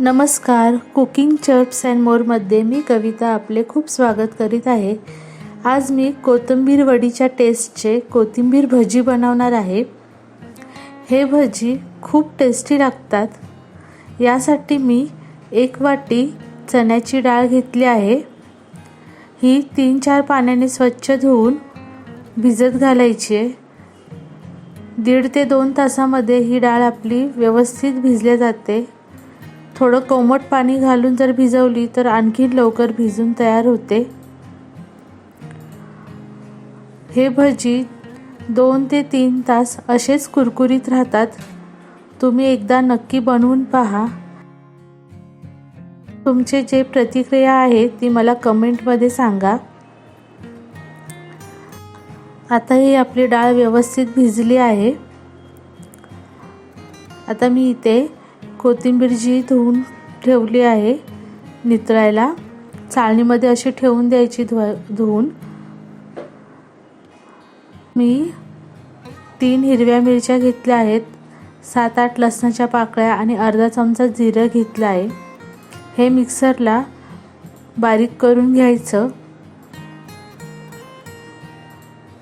नमस्कार. Cooking चर्प्स and मोरमध्ये मी कविता आपले खूप स्वागत करीत आहे. आज मी कोथिंबीर वडीच्या टेस्टचे कोथिंबीर भजी बनवणार आहे. हे भजी खूप टेस्टी लागतात. यासाठी मी एक वाटी चण्याची डाळ घेतली आहे. ही तीन चार पाण्याने स्वच्छ धुवून भिजत घालायची आहे. दीड ते दोन तासामध्ये ही डाळ आपली व्यवस्थित भिजल्या जाते. थोडं कोमट पाणी घालून जर भिजवली तर आणखी लवकर भिजून तयार होते. हे भजी दोन ते तीन तास असेच कुरकुरीत राहतात. तुम्ही एकदा नक्की बनवून पहा. तुमचे जे प्रतिक्रिया आहे ती मला कमेंटमध्ये सांगा. आता ही आपली डाळ व्यवस्थित भिजली आहे. आता मी इथे कोथिंबीर जी धुवून ठेवली आहे नितळायला. चाळणीमध्ये अशी ठेवून द्यायची धु धुवून. मी तीन हिरव्या मिरच्या घेतल्या आहेत. सात आठ लसणाच्या पाकळ्या आणि अर्धा चमचा जिरं घेतलं आहे. हे मिक्सरला बारीक करून घ्यायचं.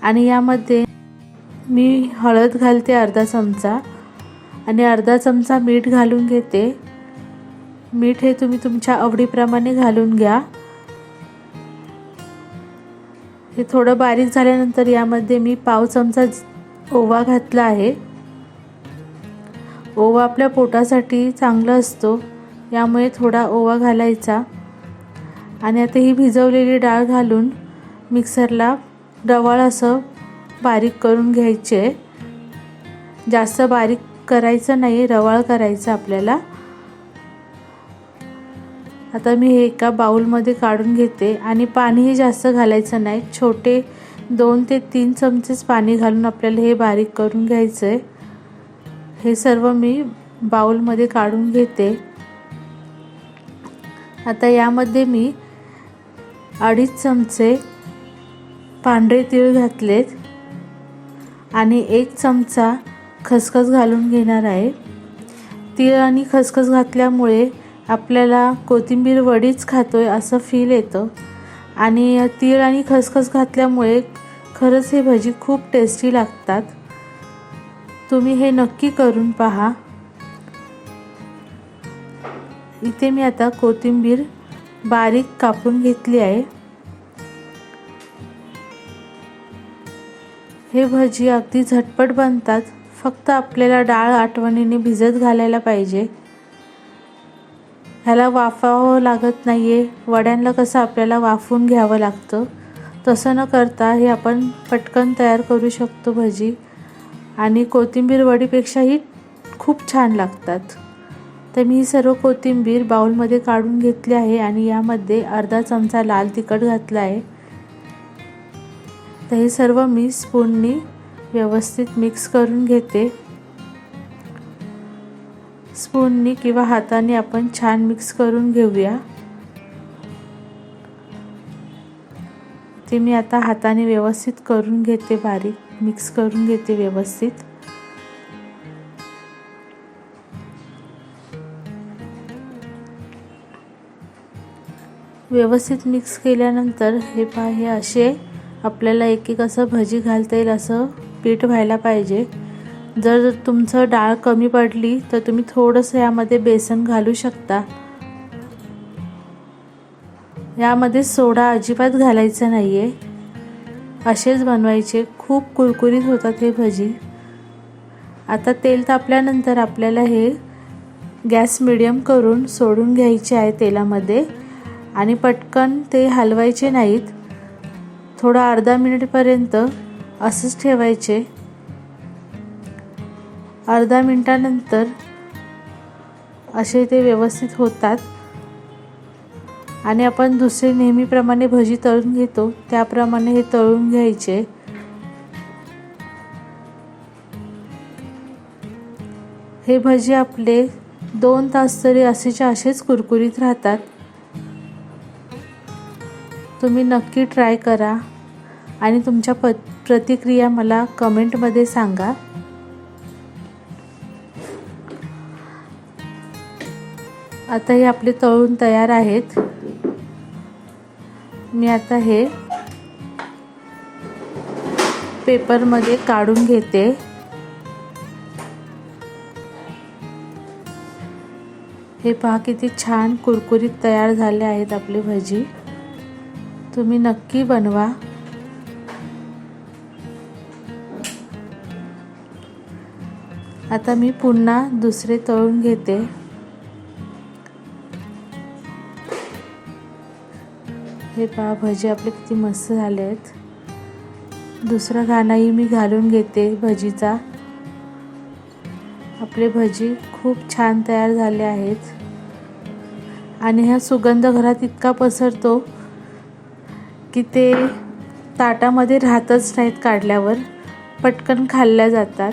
आणि यामध्ये मी हळद घालते अर्धा चमचा. आणि अर्धा चमचा मीठ घालून घेते. मीठ हे तुम्ही तुमच्या आवडीप्रमाणे घालून घ्या. हे थोडं बारीक झाल्यानंतर यामध्ये मी पाव चमचा ओवा घातला आहे. ओवा आपल्या पोटासाठी चांगला असतो यामुळे थोडा ओवा घालायचा. आणि आता ही भिजवलेली डाळ घालून मिक्सरला डवाळ असं बारीक करून घ्यायचे. जास्त बारीक करायचं नाही रवाळ करायचं आपल्याला. आता मी हे एका बाऊलमध्ये काढून घेते आणि पाणीही जास्त घालायचं नाही. छोटे दोन ते तीन चमचेच पाणी घालून आपल्याला हे बारीक करून घ्यायचं आहे हे सर्व मी बाऊलमध्ये काढून घेते. आता यामध्ये मी अडीच चमचे पांढरे तीळ घातलेत आणि एक चमचा खसखस घालून घेणार आहे. तीळ आणि खसखस घातल्यामुळे आपल्याला कोथिंबीर वडीच खातो आहे असं फील येतं. आणि तीळ आणि खसखस घातल्यामुळे खरंच हे भजी खूप टेस्टी लागतात. तुम्ही हे नक्की करून पहा. इथे मी आता कोथिंबीर बारीक कापून घेतली आहे. हे भजी अगदी झटपट बनतात. फक्त आपल्याला डाळ आठवणीने भिजत घालायला पाहिजे. ह्याला वाफावं लागत नाही आहे वड्यांना कसं आपल्याला वाफून घ्यावं लागतं? तसं न करता हे आपण पटकन तयार करू शकतो भजी. आणि कोथिंबीर वडीपेक्षाही खूप छान लागतात. तर मी ही सर्व कोथिंबीर बाउलमध्ये काढून घेतली आहे आणि यामध्ये अर्धा चमचा लाल तिखट घातला आहे. तर हे सर्व मी स्पूननी व्यवस्थित मिक्स करून घेते. स्पूननी किंवा हाताने आपण छान मिक्स करून घेऊया. ते मी आता हाताने व्यवस्थित करून घेते बारीक मिक्स करून घेते व्यवस्थित. व्यवस्थित मिक्स केल्यानंतर हे पहा हे असे आपल्याला एक एक असं भजी घालता येईल असं. पीठ व्हायला पाहिजे. जर तुमचं डाळ कमी पडली तर तुम्ही थोडंसं यामध्ये बेसन घालू शकता. यामध्ये सोडा अजिबात घालायचा नाही आहे असेच बनवायचे. खूप कुरकुरीत होतात हे भजी. आता तेल तापल्यानंतर आपल्याला हे गॅस मिडियम करून सोडून घ्यायचे आहे तेलामध्ये. आणि पटकन ते हलवायचे नाहीत. थोडं अर्धा मिनिटपर्यंत असंच ठेवायचे. अर्धा मिनटानंतर असे ते व्यवस्थित होतात. आणि आपण दुसरे नेहमीप्रमाणे भजी तळून घेतो त्याप्रमाणे हे तळून घ्यायचे. हे भजी आपले दोन तास तरी असेच्या असेच कुरकुरीत राहतात. तुम्ही नक्की ट्राय करा. आणि तुमच्या प प्रतिक्रिया मला कमेंटमध्ये सांगा. आता हे आपले तळून तयार आहेत. मी आता हे पेपरमध्ये काढून घेते. हे पहा किती छान कुरकुरीत तयार झाले आहेत आपली भजी. तुम्ही नक्की बनवा. आता मी पुन्हा दुसरे तळून घेते. हे पहा भजी आपले किती मस्त झाले आहेत दुसरा घाणाही मी घालून घेते भजीचा. आपले भजी खूप छान तयार झाले आहेत. आणि हा सुगंध घरात इतका पसरतो की ते ताटामध्ये राहतच नाहीत काढल्यावर. पटकन खाल्ल्या जातात.